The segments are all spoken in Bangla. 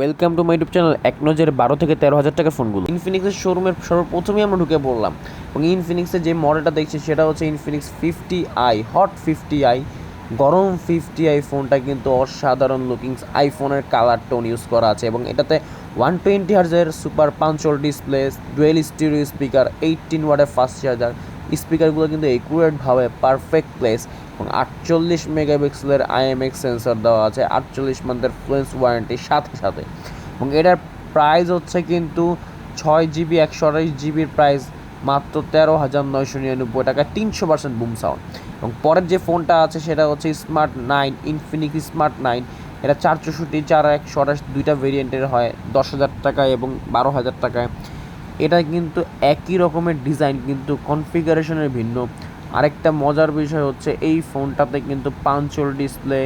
Welcome to my YouTube channel এক নজরে বারো থেকে তেরো হাজার টাকার ফোনগুলো ইনফিনিক্সের শোরুমের সর্বপ্রথমেই আমরা ঢুকে পড়লাম। এবং ইনফিনিক্সের যে মডেলটা দেখছি, সেটা হচ্ছে Infinix fifty I hot fifty I গরম ফিফটি আই ফোনটা কিন্তু অসাধারণ লুকিংস আইফোনের কালার টোন ইউজ করা আছে। এবং এটাতে one twenty হার্জের super punch hole display dual stereo speaker eighteen ওয়ার্ডের ফাস্ট চার্জার স্পিকারগুলো কিন্তু একুরেটভাবে পারফেক্ট প্লেস এবং আটচল্লিশ মেগাপিক্সেলের আইএমএক্স সেন্সর দেওয়া আছে, আটচল্লিশ মান্থের ফ্লুয়েন্স ওয়ারেন্টির সাথে সাথে। এবং এটার প্রাইস হচ্ছে কিন্তু ছয় জিবি, একশো আঠাশ জিবির প্রাইস মাত্র তেরো হাজার নয়শো নিরানব্বই টাকা, তিনশো পার্সেন্ট বুম সাউন্ড। এবং পরের যে ফোনটা আছে, সেটা হচ্ছে smart nine Infinix smart nine এটা চার চৌষট্টি, চার একশো আঠাশ, দুইটা ভেরিয়েন্টের হয়, দশ হাজার টাকায় এবং বারো হাজার টাকায়। এটা কিন্তু একই রকমের ডিজাইন কিন্তু কনফিগারেশনের ভিন্ন। আরেকটা মজার বিষয় হচ্ছে এই ফোনটাতে কিন্তু পাঞ্চল ডিসপ্লে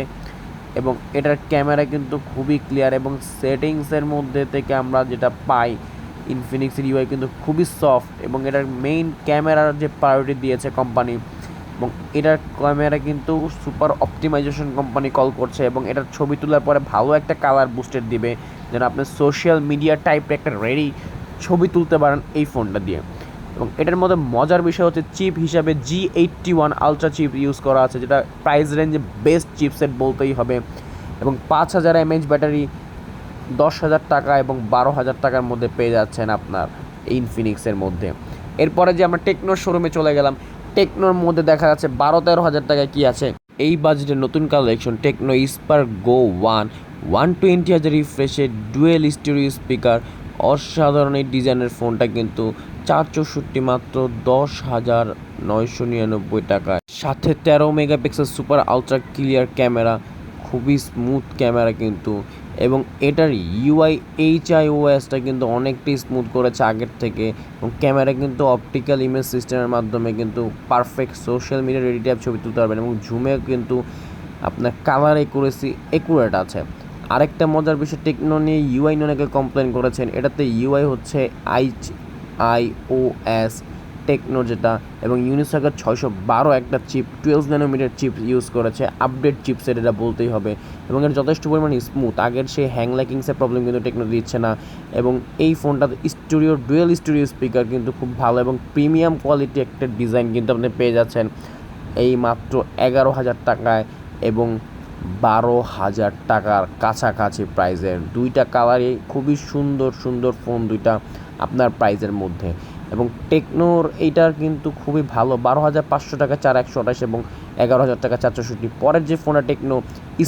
এবং এটার ক্যামেরা কিন্তু খুবই ক্লিয়ার এবং সেটিংসের মধ্যে থেকে আমরা যেটা পাই ইনফিনিক্সের ইউআই কিন্তু খুবই সফট এবং এটার মেইন ক্যামেরার যে প্রায়োরিটি দিয়েছে কোম্পানি এবং এটার ক্যামেরা কিন্তু সুপার অপটিমাইজেশন কোম্পানি কল করছে এবং এটার ছবি তোলার পরে ভালো একটা কালার বুস্টেড দিবে। যেন আপনি সোশ্যাল মিডিয়া টাইপের একটা রেডি ছবি তুলতে পারেন এই ফোনটা দিয়ে। এবং এটার মধ্যে মজার বিষয় হচ্ছে চিপ হিসাবে G eighty one ultra chip use করা আছে, যেটা প্রাইস রেঞ্জে বেস্ট চিপসেট বলতেই হবে। এবং পাঁচ হাজার এমএইচ ব্যাটারি দশ হাজার টাকা এবং বারো হাজার টাকার মধ্যে পেয়ে যাচ্ছেন আপনার ইনফিনিক্সের মধ্যে। এরপরে যে আমরা টেকনোর শোরুমে চলে গেলাম টেকনোর মধ্যে দেখা যাচ্ছে বারো তেরো হাজার টাকায় কী আছে? এই বাজেটের নতুন collection Tecno Spark go one one twenty হাজার রিফ্রেশের ডুয়েল স্টিরিও স্পিকার অসাধারণ এই ডিজাইনের ফোনটা কিন্তু চার চৌষট্টি মাত্র দশ হাজার নয়শো নিরানব্বই টাকায়। সাথে তেরো megapixel super ultra clear camera, খুবই স্মুথ ক্যামেরা কিন্তু, এবং এটার ইউআই এইচ আই ওএসটা কিন্তু অনেকটাই স্মুথ করেছে আগের থেকে, এবং ক্যামেরা কিন্তু অপটিক্যাল ইমেজ সিস্টেমের মাধ্যমে কিন্তু perfect social media ready type ছবি তুলতে পারবেন, এবং ঝুমে কিন্তু আপনার কালার একুরেসি একুরেট আছে। আরেকটা মজার বিষয়, টেকনো নিয়ে ইউআই অনেকে কমপ্লেন করেছেন, এটাতে ইউআই হচ্ছে আই ও এস টেকনো যেটা এবং ইউনিসকের ছয়শো বারো একটা chip twelve nanometre chip use করেছে। আপডেট চিপসেট এটা বলতেই হবে। এবং এর যথেষ্ট পরিমাণে স্মুথ আগের সেই হ্যাং ল্যাকিংসের প্রবলেম কিন্তু টেকনো দিচ্ছে না। এবং এই ফোনটাতে স্টুডিও ডুয়েল স্টুডিও স্পিকার কিন্তু খুব ভালো এবং প্রিমিয়াম কোয়ালিটি একটা ডিজাইন কিন্তু আপনি পেয়ে যাচ্ছেন। এই মাত্র এগারো হাজার টাকায় এবং বারো হাজার টাকার কাছাকাছি প্রাইজের দুইটা কালারই খুবই সুন্দর সুন্দর ফোন দুইটা আপনার প্রাইজের মধ্যে। এবং টেকনোর এইটার কিন্তু খুবই ভালো, বারো হাজার পাঁচশো টাকা চার একশো আঠাশ এবং এগারো হাজার টাকা চার চৌষট্টি পরের যে ফোনটা টেকনো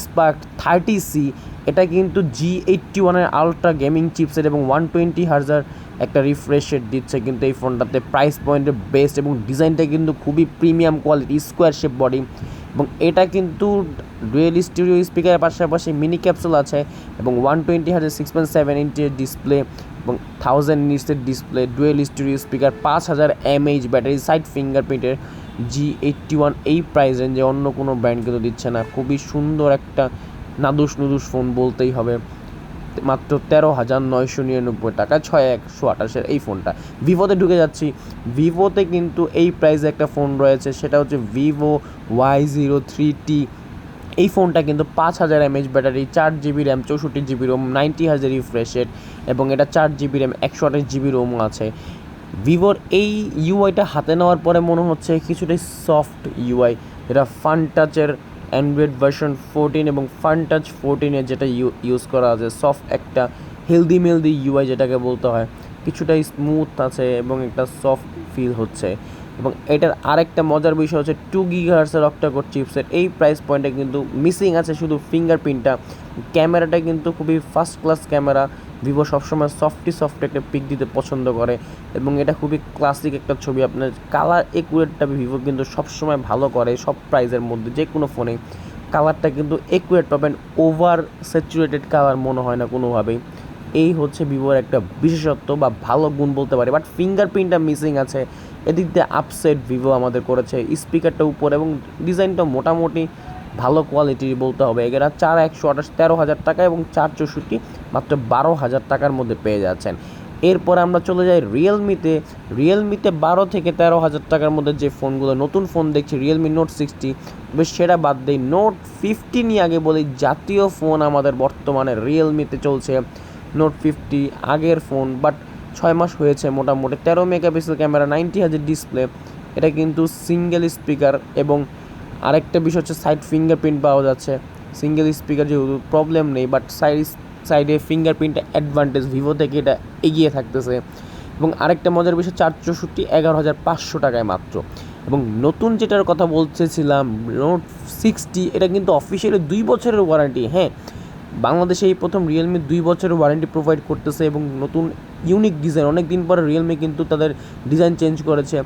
স্পার্ক থার্টি সি এটা কিন্তু জি এইটটি ওয়ানের আলট্রা গেমিং চিপসেট এবং ওয়ান টোয়েন্টি হাজার একটা রিফ্রেশ রেট দিচ্ছে কিন্তু এই ফোনটাতে প্রাইস পয়েন্টে বেস্ট এবং ডিজাইনটা কিন্তু খুবই premium quality square shape body এবং এটা কিন্তু ডুয়েল স্টুডিও স্পিকারের পাশাপাশি মিনি ক্যাপসুল আছে এবং ওয়ান টোয়েন্টি হাজার সিক্স পয়েন্ট সেভেন ইঞ্চের ডিসপ্লে এবং থাউজেন্ড নিটসের ডিসপ্লে, ডুয়েল স্টুডিও স্পিকার, পাঁচ হাজার এমএইচ ব্যাটারি, সাইড ফিঙ্গারপ্রিন্টের জি এইটটি ওয়ান এই প্রাইস রেঞ্জে অন্য কোনো ব্র্যান্ড কিন্তু দিচ্ছে না। খুবই সুন্দর একটা নাদুস নুদুস ফোন বলতেই হবে। মাত্র তেরো হাজার নয়শো নিরানব্বই টাকা, ছয় একশো আঠাশের এই ফোনটা। ভিভোতে ঢুকে যাচ্ছি। ভিভোতে কিন্তু এই প্রাইসে একটা ফোন রয়েছে, সেটা হচ্ছে Vivo Y zero three T. এই ফোনটা কিন্তু পাঁচ হাজার এমএইচ ব্যাটারি চার জিবি র্যাম চৌষট্টি জিবি রোম নাইনটি হাজার রিফ্রেশের এবং এটা চার জিবি র্যাম একশো আঠাশ জিবি রোমও আছে। ভিভোর এই ইউআইটা হাতে নেওয়ার পরে মনে হচ্ছে কিছুটাই সফট ইউআই এটা ফান টাচের অ্যান্ড্রয়েড ভার্সন ফোরটিন এবং ফান টাচ ফোরটিনে যেটা ইউ ইউজ করা আছে সফট একটা হেলদি মেলদি ইউআই যেটাকে বলতে হয়। কিছুটা স্মুথ আছে এবং একটা সফট ফিল হচ্ছে। এবং এটার আরেকটা মজার বিষয় হচ্ছে টু গিগার্সের অক্টাকোর চিপসের এই প্রাইস পয়েন্টে কিন্তু মিসিং আছে শুধু ফিঙ্গারপ্রিন্টটা ক্যামেরাটা কিন্তু খুবই ফার্স্ট ক্লাস ক্যামেরা। ভিভো সবসময় সফটি সফট একটা পিক দিতে পছন্দ করে এবং এটা খুবই ক্লাসিক একটা ছবি। আপনার কালার একুরেটটা ভিভো কিন্তু সবসময় ভালো করে সব প্রাইজের মধ্যে যে কোনো ফোনে কালারটা কিন্তু একুরেট পাবেন ওভার স্যাচুরেটেড কালার মনে হয় না কোনোভাবেই। এই হচ্ছে ভিভোর একটা বিশেষত্ব বা ভালো গুণ বলতে পারি। বাট ফিঙ্গারপ্রিন্টটা মিসিং আছে। এদিক দিয়ে আপসেট ভিভো আমাদের করেছে। স্পিকারটা উপর এবং ডিজাইনটা মোটামুটি ভালো কোয়ালিটির বলতে হবে। এরা চার একশো আঠাশ, তেরো হাজার টাকা এবং চার চৌষট্টি, মাত্র বারো হাজার টাকার মধ্যে পেয়ে যাচ্ছেন। এরপর আমরা চলে যাই রিয়েলমিতে রিয়েলমিতে বারো থেকে তেরো হাজার টাকার মধ্যে যে ফোনগুলো নতুন ফোন দেখছি রিয়েলমি নোট সিক্সটি তবে সেটা বাদ দেই নোট ফিফটি নিয়ে আগে বলি, জাতীয় ফোন আমাদের বর্তমানে রিয়েলমিতে চলছে। নোট ফিফটি আগের ফোন বাট ছয় মাস হয়েছে মোটামুটি। তেরো মেগাপিক্সেল ক্যামেরা, নাইনটি হাজার ডিসপ্লে। এটা কিন্তু সিঙ্গেল স্পিকার এবং আরেকটা বিষয় হচ্ছে সাইড ফিঙ্গারপ্রিন্ট পাওয়া যাচ্ছে। সিঙ্গেল স্পিকার যেহেতু প্রবলেম নেই বাট সাইড সাইডে ফিঙ্গারপ্রিন্টটা অ্যাডভান্টেজ ভিভো থেকে এটা এগিয়ে থাকতেছে। এবং আরেকটা মজার বিষয় চার চৌষট্টি, এগারো হাজার পাঁচশো টাকায় মাত্র। এবং নতুন যেটার কথা বলতেছিলাম নোট সিক্সটি এটা কিন্তু অফিসিয়ালি দুই বছরের ওয়ারেন্টি হ্যাঁ? বাংলাদেশে এই প্রথম রিয়েলমি দুই বছরের ওয়ারেন্টি প্রোভাইড করতেছে এবং নতুন ইউনিক ডিজাইন অনেক দিন পরে রিয়েলমি কিন্তু তাদের ডিজাইন চেঞ্জ করেছে।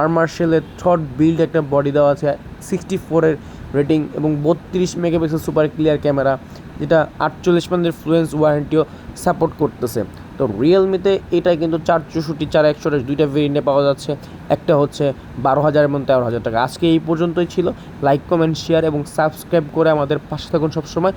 আর্মার্শেলের থর্ড বিল্ড একটা বডি দেওয়া আছে সিক্সটি ফোরের রেটিং এবং বত্রিশ মেগাপিক্সেল সুপার ক্লিয়ার ক্যামেরা যেটা আটচল্লিশ মান্থের ফ্লুয়েন্স ওয়ারেন্টিও সাপোর্ট করতেছে। তো রিয়েলমিতে এটা কিন্তু চার চৌষট্টি, চার একশো দুইটা ভেরিয়েন্টে পাওয়া যাচ্ছে। একটা হচ্ছে বারো হাজার এবং তেরো হাজার টাকা। আজকে এই পর্যন্তই ছিল। লাইক কমেন্ট শেয়ার এবং সাবস্ক্রাইব করে আমাদের পাশে থাকুন সবসময়।